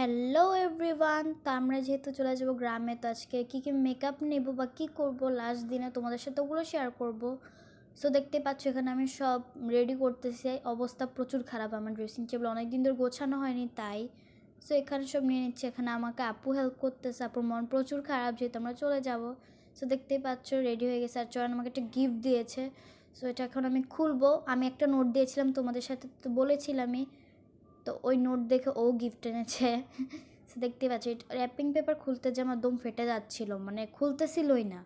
Hello everyone তো আমরা যেহেতু চলে যাব গ্রামে, তো আজকে কী কী মেকআপ নেব বা কী করব লাস্ট দিনে তোমাদের সাথে ওগুলো শেয়ার করব। সো দেখতে পাচ্ছ এখানে আমি সব রেডি করতেছি। অবস্থা প্রচুর খারাপ আমার ড্রেসিং টেবিল অনেক দিন ধরে গোছানো হয়নি, তাই। সো এখানে সব নিয়ে নিচ্ছে। এখানে আমাকে আপু হেল্প করতেছে। আপুর মন প্রচুর খারাপ যেহেতু আমরা চলে যাব। সো দেখতেই পাচ্ছ রেডি হয়ে গেছে। আর চয়ন আমাকে একটা গিফট দিয়েছে। সো এটা এখন আমি খুলবো। আমি একটা নোট দিয়েছিলাম তোমাদের সাথে, তো বলেছিলামই। তো ওই নোট দেখে ও গিফট এনেছে। দেখতে পাচ্ছি র্যাপিং পেপার খুলতে যে আমার দম ফেটে যাচ্ছিল মানে খুলতেছিলই না,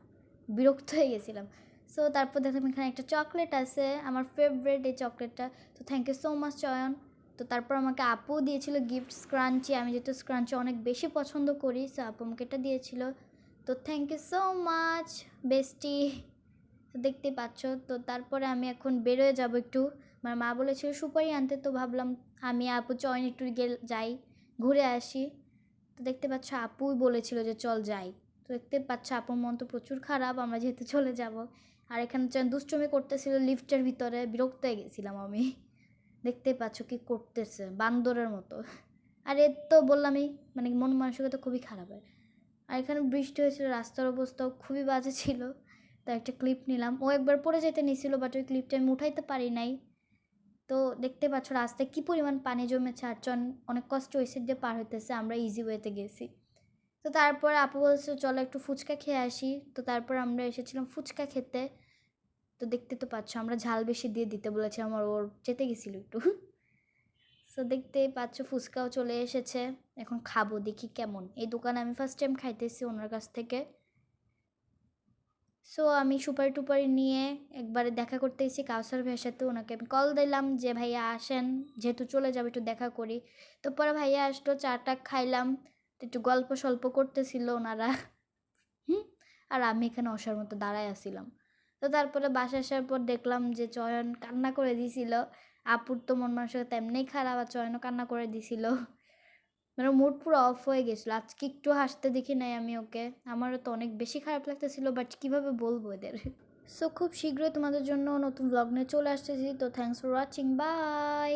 বিরক্ত হয়ে গেছিলাম। সো তারপর দেখলাম এখানে একটা চকলেট আছে, আমার ফেভারিট এই চকলেটটা তো থ্যাংক ইউ সো মাচ চয়ন। তো তারপর আমাকে আপু দিয়েছিল গিফট স্ক্রাঞ্চি আমি যেহেতু স্ক্রাঞ্চি অনেক বেশি পছন্দ করি সো আপু আমাকে এটা দিয়েছিল। তো thank you so much bestie তো দেখতে পাচ্ছ। তো তারপরে আমি এখন বেরোয় যাব একটু। আমার মা বলেছিল, সুপারি আনতে। তো ভাবলাম, আমি আপু চয়ন একটু গেল, যাই, ঘুরে আসি। তো দেখতে পাচ্ছ, আপুই বলেছিল যে, চল যাই। তো দেখতে পাচ্ছ, আপুর মন তো প্রচুর খারাপ, আমরা যেহেতু চলে যাব। আর এখানে চয়ন দুষ্টমি করতেছিল লিফটের ভিতরে, বিরক্ত হয়ে গেছিলাম আমি। দেখতে পাচ্ছ কি করতেছে, বান্দরের মতো। আর এর তো বললামই মানে মন মানসিকতা খুবই খারাপ আর এখানে বৃষ্টি হয়েছিল, রাস্তার অবস্থাও খুবই বাজে ছিল। তো একটা ক্লিপ নিলাম। ও একবার পড়ে যেতে নিছিল বাট ওই ক্লিপটা আমি উঠাইতে পারি নাই। তো দেখতে পাচ্ছ রাস্তায় কী পরিমাণ পানি জমেছে, আর চন অনেক কষ্ট ওই দিয়ে পার হইতেছে, আমরা ইজি ওয়েতে গেছি। তো তারপর আপু বলছে, চলো একটু ফুচকা খেয়ে আসি। তো তারপর আমরা এসেছিলাম ফুচকা খেতে। তো দেখতে তো পাচ্ছ, আমরা ঝাল বেশি দিয়ে দিতে বলেছি, আমার ওর যেতে গেছিল একটু। তো দেখতে পাচ্ছ ফুচকাও চলে এসেছে। এখন খাব, দেখি কেমন। এই দোকানে আমি ফার্স্ট টাইম খাইতেছি ওনার কাছ থেকে। সো আমি সুপারি টুপারি নিয়ে একবারে দেখা করতে এসেছি কাউসার ভাইয়ের সাথে। ওনাকে আমি কল দিলাম যে, ভাইয়া, আসেন। যেহেতু চলে যাবে, একটু দেখা করি। তো পরে ভাইয়া আসলো, চাটা খাইলাম। একটু গল্প সল্প করতেছিল ওনারা। হুম? আর আমি এখানে অসার মতো দাঁড়ায় আসছিলাম তো তারপরে বাসা আসার পর দেখলাম যে, চয়ন কান্না করে দিছিল। আপুর তো মন মানসিকতা তেমনিই খারাপ আর চয়নও কান্না করে দিছিল। মানে মুড পুরো অফ হয়ে গেছিল। আজকে একটু হাসতে দেখি নাই আমি ওকে। আমারও তো অনেক বেশি খারাপ লাগতেছিলো বাট কীভাবে বলব এদের? সো খুব শীঘ্রই তোমাদের জন্য নতুন ব্লগ নিয়ে চলে আসতেছি। তো থ্যাংকস ফর ওয়াচিং বাই